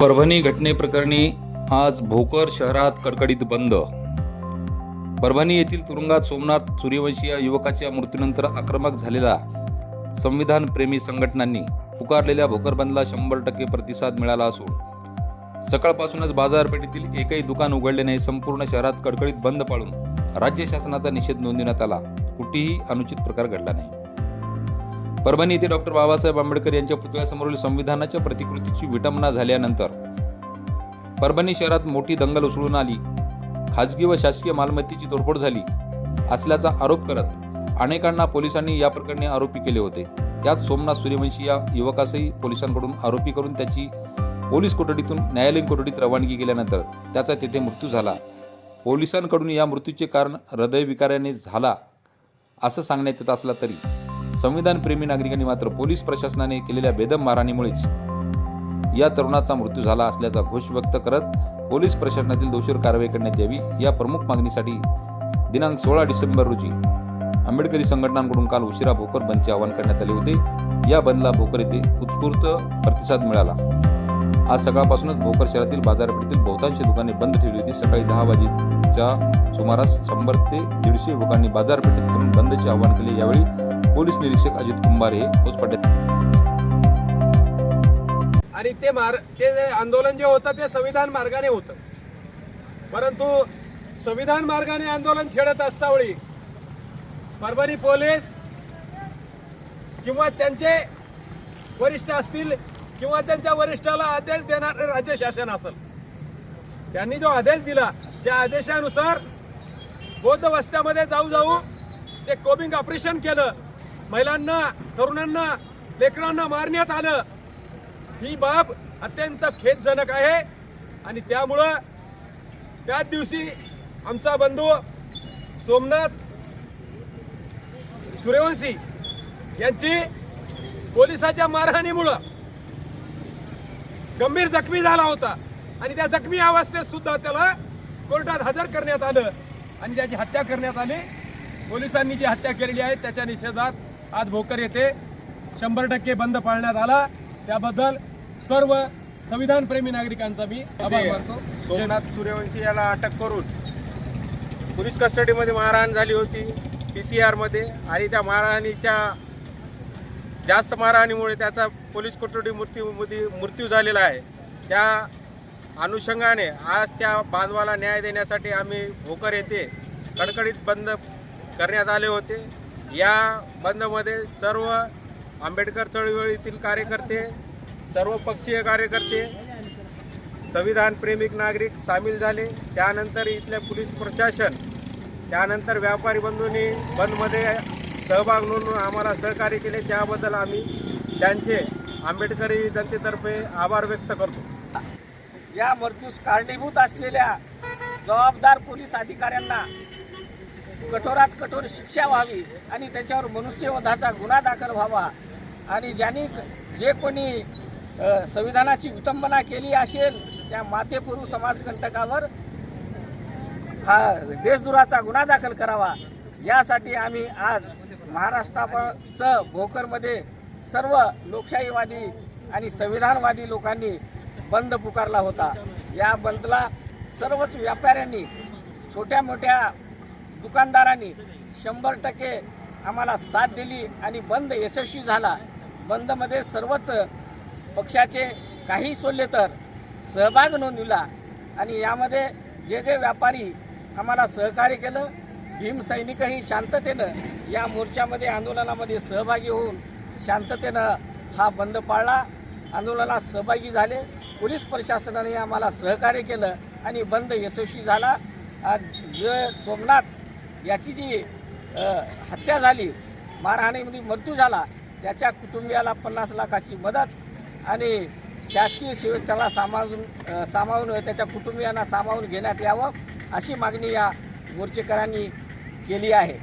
परभणी घटनेप्रकरणी आज भोकर शहरात कडकडीत बंद. परभणी येथील तुरुंगात सोमनाथ सूर्यवंशी या युवकाच्या मृत्यूनंतर आक्रमक झालेल्या संविधान प्रेमी संघटनांनी पुकारलेल्या भोकर बंदला शंभर टक्के प्रतिसाद मिळाला असून सकाळपासूनच बाजारपेठेतील एकही दुकान उघडले नाही संपूर्ण शहरात कडकडीत बंद पाळून राज्य शासनाचा निषेध नोंदवण्यात आला. कुठेही अनुचित प्रकार घडला नाही. परभणी येथे डॉक्टर बाबासाहेब आंबेडकर यांच्या पुतळ्यासमोरील संविधानाच्या प्रतिकृतीची विटंबना झाल्यानंतर परभणी शहरात मोठी दंगल उसळून आली. खाजगी व शासकीय मालमत्तेची तोडफोड झाली. असल्याचा आरोप करत अनेकांना पोलिसांनी या प्रकरणी आरोपी केले होते. यात सोमनाथ सूर्यवंशी या युवकासही पोलिसांकडून आरोपी करून त्याची पोलीस कोठडीतून न्यायालयीन कोठडीत रवानगी केल्यानंतर त्याचा तेथे मृत्यू झाला. पोलिसांकडून या मृत्यूचे कारण हृदयविकाराने झाला असं सांगण्यात येत असला तरी संविधानप्रेमी नागरिकांनी मात्र पोलीस प्रशासनाने केलेल्या बेदम मारहाणीमुळेच या तरुणाचा मृत्यू झाला असल्याचा घोष व्यक्त करत पोलीस प्रशासनातील दोषीवर कारवाई करण्यात यावी या प्रमुख मागणीसाठी दिनांक सोळा डिसेंबर रोजी आंबेडकरी संघटनांकडून काल उशिरा भोकर बंदचे आवाहन करण्यात आले होते. या बंदला भोकर येथे उत्स्फूर्त प्रतिसाद मिळाला. आज सकाळपासूनच भोकर शहरातील बाजारपेठेतील बहुतांश दुकाने बंद ठेवली होती. सकाळी दहा वाजेच्या सुमारास शंभर ते दीडशे युवकांनी बाजारपेठेत करून बंदचे आवाहन केले. यावेळी पोलीस निरीक्षक अजित कुंभारे हे आणि ते मार ते जे आंदोलन जे होतं ते संविधान मार्गाने होतं. परंतु संविधान मार्गाने आंदोलन छेडत असतावेळी परभणी पोलीस किंवा त्यांचे वरिष्ठ असतील किंवा त्यांच्या वरिष्ठाला आदेश देणार राज्य शासन असेल त्यांनी जो आदेश दिला त्या आदेशानुसार बौद्ध वस्त्यामध्ये जाऊ जाऊ ते कोबिंग ऑपरेशन केलं. महिलांना तरुणांना लेकरांना मारण्यात आलं. ही बाब अत्यंत खेदजनक आहे. आणि त्यामुळं त्याच दिवशी आमचा बंधू सोमनाथ सूर्यवंशी यांची पोलिसाच्या मारहाणीमुळं गंभीर जखमी झाला होता. आणि त्या जखमी अवस्थेत सुद्धा त्याला कोर्टात हजर करण्यात आलं. आणि त्याची हत्या करण्यात आली. पोलिसांनी जी हत्या केलेली आहे त्याच्या निषेधात आज भोकर येथे शंभर टक्के बंद पाळण्यात आला. त्याबद्दल सर्व संविधानप्रेमी नागरिकांचा मी आभार मानतो. सोमनाथ सूर्यवंशी याला अटक करून पोलीस कस्टडीमध्ये मारहाण झाली होती. पी सी आरमध्ये आणि त्या मारहाणीच्या जास्त मारहाणीमुळे त्याचा पोलीस कोठडी मृत्यूमध्ये मृत्यू झालेला आहे. त्या अनुषंगाने आज त्या बांधवाला न्याय देण्यासाठी आम्ही भोकर येथे कडकडीत बंद करण्यात आले होते. या बंदमध्ये सर्व आंबेडकर चळवळीतील कार्यकर्ते सर्व पक्षीय कार्यकर्ते संविधान प्रेमिक नागरिक सामील झाले. त्यानंतर इथले पोलीस प्रशासन त्यानंतर व्यापारी बंधूंनी बंदमध्ये सहभाग नोंदवून आम्हाला सहकार्य केले. त्याबद्दल आम्ही त्यांचे आंबेडकरी जनतेतर्फे आभार व्यक्त करतो. या मृत्यूस कारणीभूत असलेल्या जबाबदार पोलीस अधिकाऱ्यांना कठोरात कठोर शिक्षा व्हावी आणि त्याच्यावर मनुष्यवधाचा गुन्हा दाखल व्हावा. आणि ज्यांनी जे कोणी संविधानाची विटंबना केली असेल त्या मातेपुरू समाजकंटकावर हा देशदुराचा गुन्हा दाखल करावा. यासाठी आम्ही आज महाराष्ट्रासह भोकरमध्ये सर्व लोकशाहीवादी आणि संविधानवादी लोकांनी बंद पुकारला होता. या बंदला सर्वच व्यापाऱ्यांनी छोट्या मोठ्या दुकानदारांनी शंभर टक्के आम्हाला साथ दिली आणि बंद यशस्वी झाला. बंदमध्ये सर्वच पक्षाचे काही सोडले तर सहभाग नोंदविला आणि यामध्ये जे जे व्यापारी आम्हाला सहकार्य केलं भीमसैनिकही शांततेनं या मोर्चामध्ये आंदोलनामध्ये सहभागी होऊन शांततेनं हा बंद पाळला. आंदोलनात सहभागी झाले. पोलीस प्रशासनाने आम्हाला सहकार्य केलं आणि बंद यशस्वी झाला. जे सोमनाथ याची जी हत्या झाली मारहाणीमध्ये मृत्यू झाला त्याच्या कुटुंबियाला पन्नास लाखाची मदत आणि शासकीय सेवेत त्याला सामावून सामावून त्याच्या कुटुंबियांना सामावून घेण्यात यावं अशी मागणी या मोर्चेकरांनी केली आहे.